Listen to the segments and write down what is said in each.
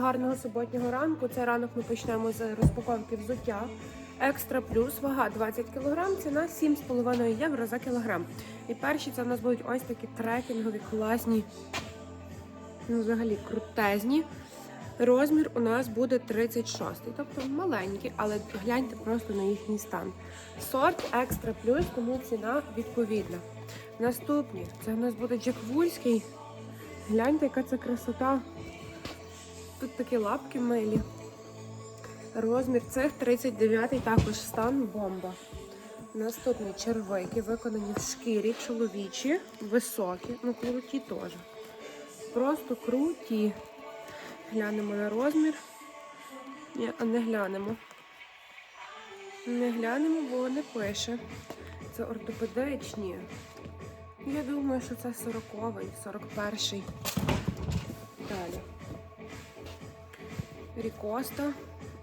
Гарного суботнього ранку. Цей ранок ми почнемо з розпаковки взуття. Екстра плюс, вага 20 кг, ціна 7,5 євро за кілограм. І перші це в нас будуть ось такі трекінгові, класні, ну взагалі крутезні. Розмір у нас буде 36, тобто маленький, але гляньте просто на їхній стан. Сорт екстра плюс, тому ціна відповідна. Наступні це у нас буде Джек Вульський. Гляньте, яка це красота. Тут такі лапки милі. Розмір цих 39 також стан бомба. Наступні червики виконані в шкірі, чоловічі, високі, ну круті теж. Просто круті. Глянемо на розмір. Ні, а не глянемо. Не глянемо, бо не пише. Це ортопедичні. Я думаю, що це 40-й, 41-й. Далі. Рікоста.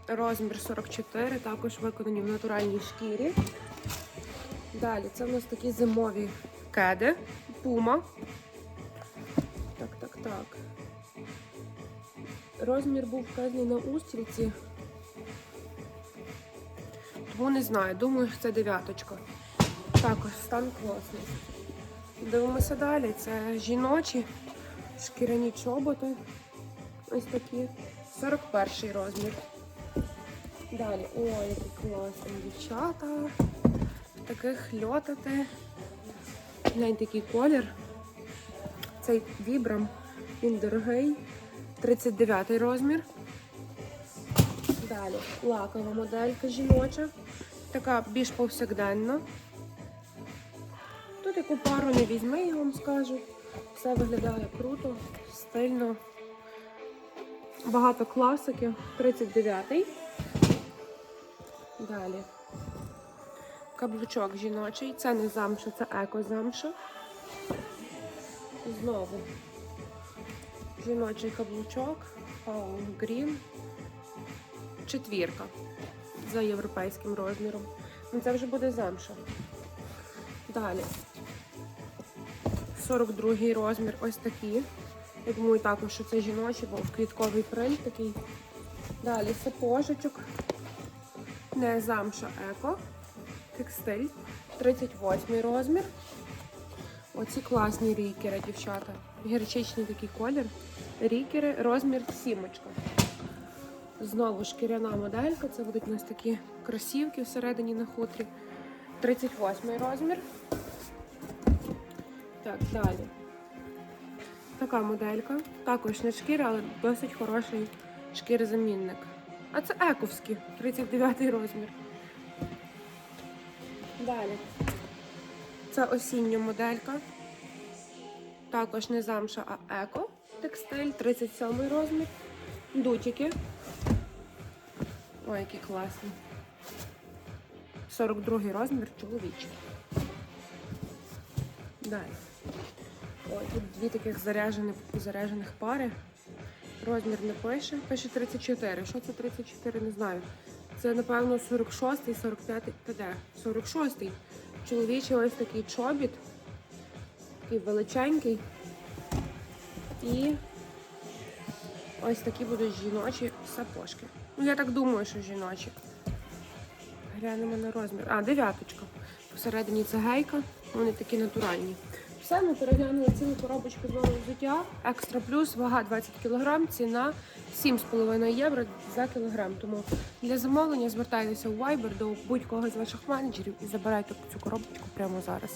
Розмір 44, також виконані в натуральній шкірі. Далі це в нас такі зимові кеди. Пума. Так, так, так. Розмір був вказаний на устриці. Тому не знаю, думаю, це дев'яточка. Також стан класний. Дивимося далі. Це жіночі шкіряні чоботи. Ось такі. 41 розмір. Далі, ой, які класні дівчата. Таких льотати. Глянь, такий колір. Цей вібрам. Він дорогий. 39 розмір. Далі лакова моделька жіноча. Така більш повсякденна. Тут яку пару не візьми, я вам скажу. Все виглядає круто, стильно. Багато класиків. 39-й. Далі. Каблучок жіночий. Це не замша, це еко-замша. Знову. Жіночий каблучок. Paul Green. Четвірка. За європейським розміром. Ну, Це вже буде замша. Далі. 42 розмір. Ось такі. Я думаю, також, що це жіночий, бо квітковий принт такий. Далі сапожечок. Не замша еко. Текстиль. 38 розмір. Оці класні рікери, дівчата. Гірчичний такий колір. Рікери, розмір сімочка. Знову шкіряна моделька. Це будуть у нас такі кросівки всередині на хутрі. 38 розмір. Так, далі. Така моделька. Також не шкіра, але досить хороший шкірозамінник. А це ековські, 39 розмір. Далі. Це осіння моделька. Також не замша, а еко. Текстиль, 37 розмір. Дутики. Ой, які класні. 42 розмір чоловічий. Далі. Ой, тут дві таких заряджених, заряджених пари. Розмір не пише. Пише 34. Що це 34, не знаю. Це, напевно, 46-й, 45-й. Та де? 46-й. Чоловічий ось такий чобіт. Такий величенький. І ось такі будуть жіночі сапожки. Ну, я так думаю, що жіночі. Глянемо на розмір. А, дев'яточка. Посередині це гейка. Вони такі натуральні. Все, ми переглянули цілу коробочку з нового взуття. Екстра плюс, вага 20 кг, ціна 7,5 євро за кілограм. Тому для замовлення звертайтеся у Viber до будь-кого з ваших менеджерів і забирайте цю коробочку прямо зараз.